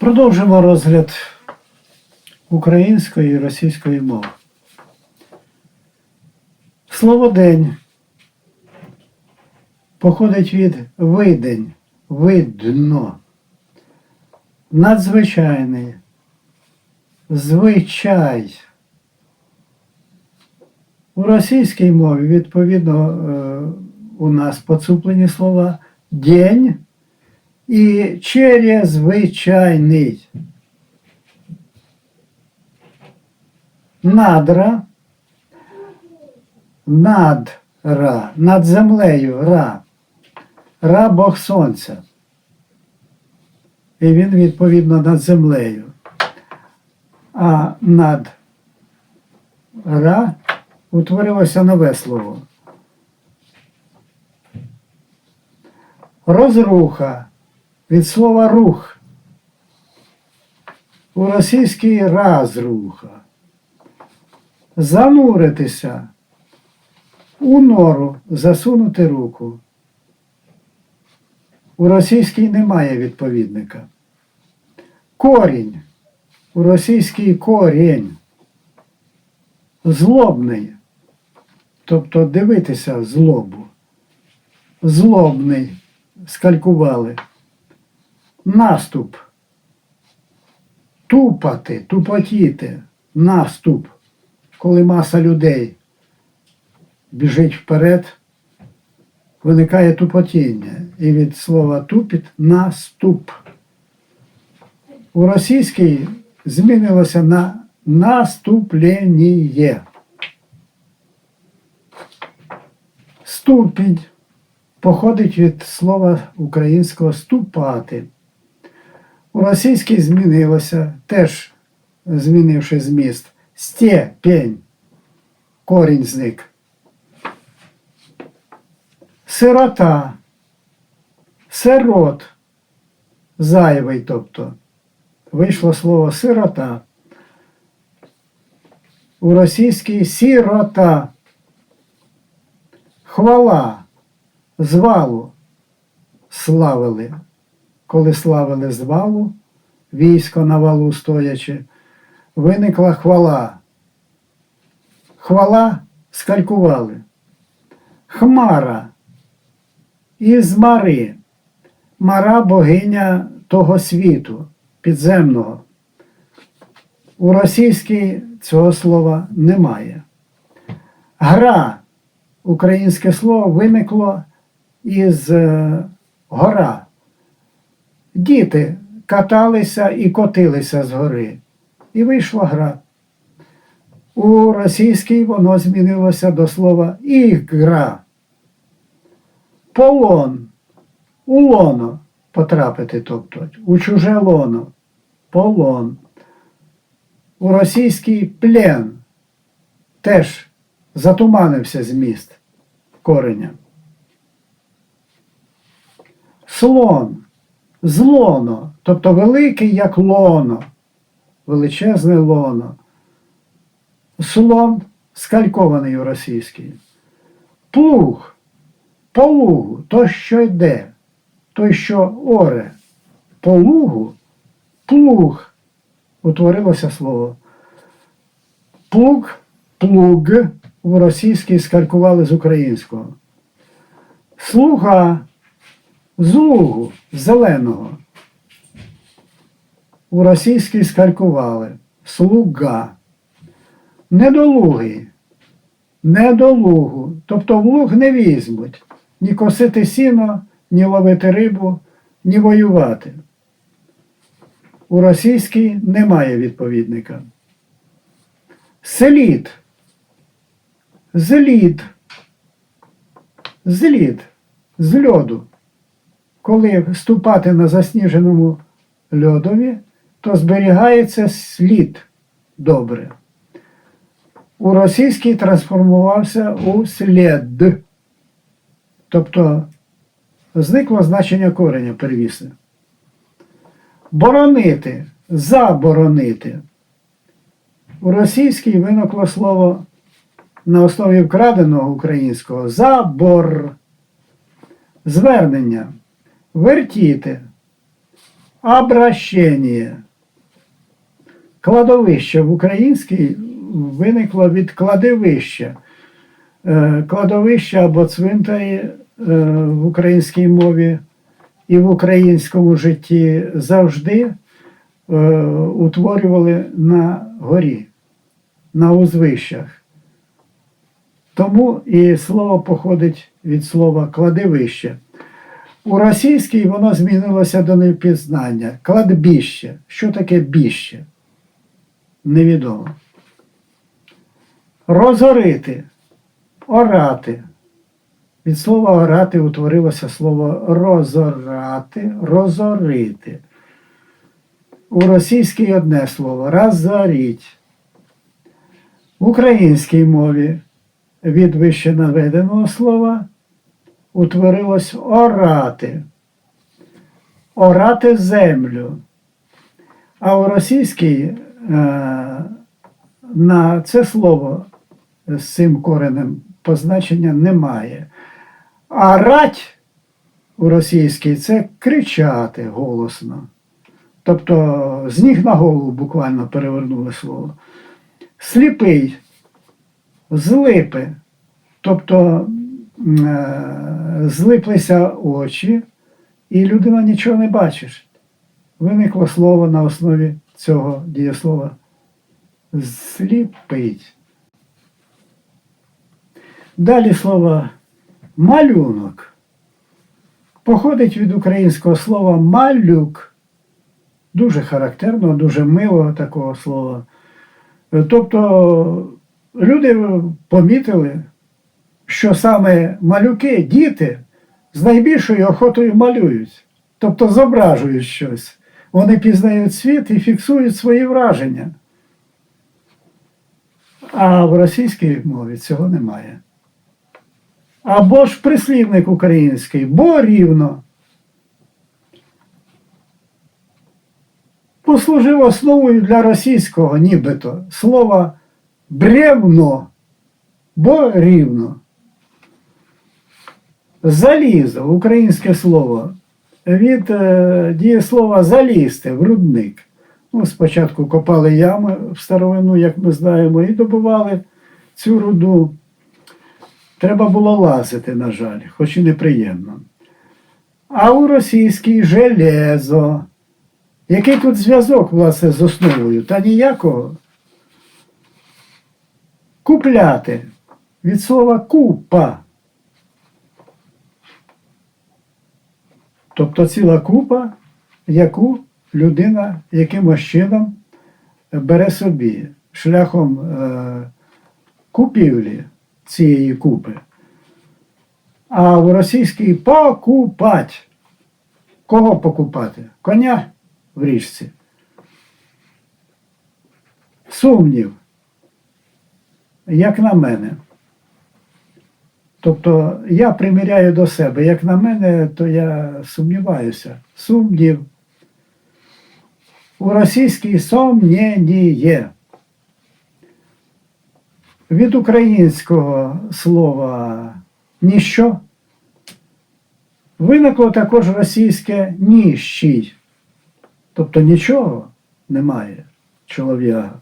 Продовжимо розгляд української і російської мови. Слово день походить від видень, видно, надзвичайний, звичай. У російській мові, відповідно, е, у нас поцуплені слова день і черезвичайний. Надра, надра, над землею ра, ра Бог Сонця. І він відповідно над землею. А над ра утворилося нове слово. Розруха від слова рух. У російській разруха. Зануритися. У нору засунути руку. У російській немає відповідника. Корінь. У російській корінь. Злобний. Тобто дивитися злобу. Злобний. Скалькували. Наступ. Тупати, тупотіти. Наступ. Коли маса людей біжить вперед, виникає тупотіння. І від слова тупіт наступ. У російській змінилося на наступлення. Ступінь походить від слова українського ступати. У російській змінилося, теж змінивши зміст, степень, корінь зник. Сирота, сирот, зайвий, тобто. Вийшло слово сирота. У російській сірота. Хвала, звалу славили. Коли славили звалу, військо на валу стоячи, виникла хвала. Хвала скалькували. Хмара із мари. Мара богиня того світу, підземного. У російській цього слова немає. Гра українське слово виникло із е, гора. Діти каталися і котилися з гори. І вийшла гра. У російській воно змінилося до слова ігра. Полон. У лоно потрапити, тобто, у чуже лоно. Полон. У російській плен теж затуманився зміст кореня. Слон, злоно, тобто великий як лоно, величезне лоно. Слон скалькований у російській. Плуг, по лугу, то, що йде, той, що оре, по лугу, плуг, утворилося слово. Плуг, плуг в російській скалькували з українського. Слуга з лугу, зеленого. У російській скалькували. Слуга. Недолугий. Недолугу. Тобто в луг не візьмуть. Ні косити сіно, ні ловити рибу, ні воювати. У російській немає відповідника. Селід. Злід. Злід. З льоду. Коли вступати на засніженому льодові, то зберігається слід добре. У російській трансформувався у слід. Тобто зникло значення кореня первісне. Боронити, заборонити. У російській виникло слово на основі вкраденого українського забор. Звернення. Вертіти. обращення. Кладовище в українській виникло від кладовища. Е, Кладовище або цвинтарі е, в українській мові і в українському житті завжди е, утворювали на горі, на узвищах. Тому і слово походить від слова кладовище. У російській воно змінилося до невпізнання. Кладбіще. Що таке біще? Невідомо. Розорити, орати. Від слова орати утворилося слово розорати, розорити. У російській одне слово розоріть. В українській мові від вище наведеного слова утворилось орати. Орати землю. А у російській е, на це слово з цим коренем позначення немає. А рать у російській це кричати голосно. Тобто з ніг на голову буквально перевернули слово. Сліпий, злипи. Тобто злиплися очі, і людина нічого не бачить. Виникло слово на основі цього дієслова сліпить. Далі слово малюнок походить від українського слова малюк. Дуже характерного, дуже милого такого слова. Тобто люди помітили, що саме малюки, діти з найбільшою охотою малюють, тобто зображують щось. Вони пізнають світ і фіксують свої враження. А в російській мові цього немає. Або ж прислівник український, бо рівно. Послужив основою для російського нібито слова бревно, бо рівно. Залізо, українське слово, від е, дієслова залізти в рудник. Ну, спочатку копали ями в старовину, як ми знаємо, і добували цю руду. Треба було лазити, на жаль, хоч і неприємно. А у російській железо. Який тут зв'язок, власне, з основою? Та ніякого. Купляти від слова купа. Тобто ціла купа, яку людина якимось чином бере собі шляхом е, купівлі цієї купи. А в російській покупать. Кого покупати? Коня в річці. Сумнів, як на мене. Тобто я приміряю до себе, як на мене, то я сумніваюся. Сумнів. У російській сомнєніє. Від українського слова ніщо виникло також російське ніщий. Тобто нічого немає чолов'яга.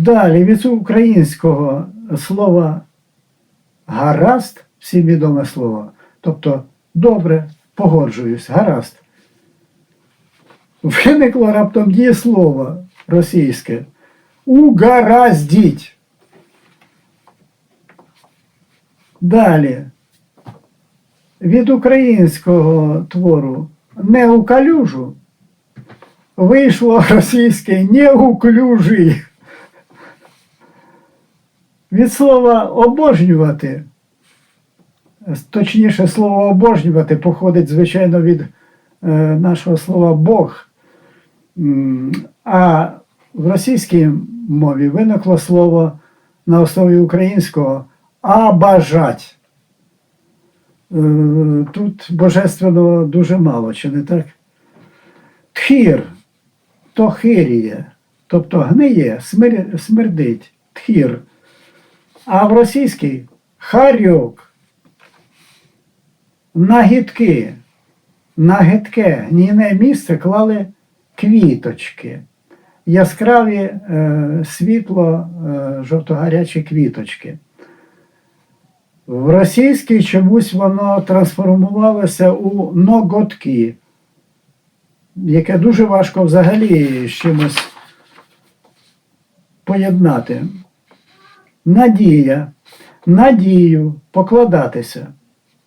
Далі від українського слова гаразд, всім відоме слово, тобто добре, погоджуюсь, гаразд. Виникло раптом дієслово російське угараздіть. Далі. Від українського твору неукалюжу вийшло російське неуклюжий. Від слова обожнювати, точніше, слово обожнювати походить, звичайно, від е, нашого слова Бог. А в російській мові виникло слово на основі українського абажать. Е, Тут божественного дуже мало, чи не так? Тхір то хиріє, тобто гниє, смир- смердить, тхір. А в російській харьок, нагідки. на гидке гнійне місце клали квіточки, яскраві е, світло е, жовтогарячі квіточки. В російській чомусь воно трансформувалося у ноготки, яке дуже важко взагалі з чимось поєднати. Надія, надію покладатися.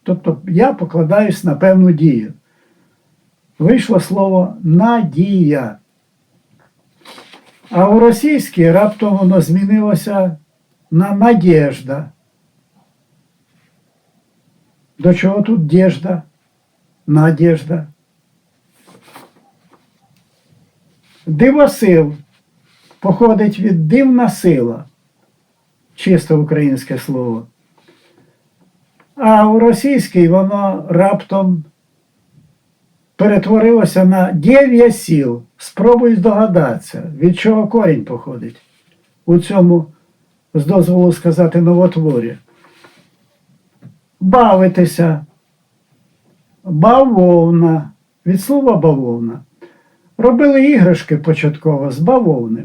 Тобто я покладаюсь на певну дію. Вийшло слово надія. А у російській раптом воно змінилося на надєжда. До чого тут дежда? Надежда. Дивосил походить від дивна сила, чисто українське слово. А у російській воно раптом перетворилося на дев'ять сіл. Спробуй здогадатися, від чого корінь походить у цьому, з дозволу сказати, новотворі. Бавитися, бавовна, від слова бавовна. Робили іграшки початково з бавовни.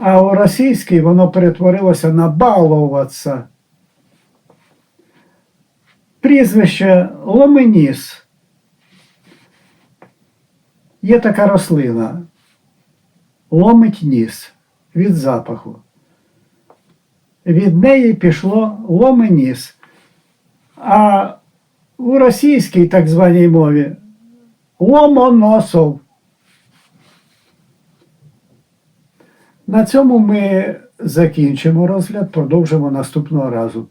А у російській воно перетворилося на балуватися. Прізвище Ломеніс. Є така рослина. Ломить ніс від запаху. Від неї пішло ломеніс. А у російській так званій мові ломоносов. На цьому ми закінчимо розгляд, продовжимо наступного разу.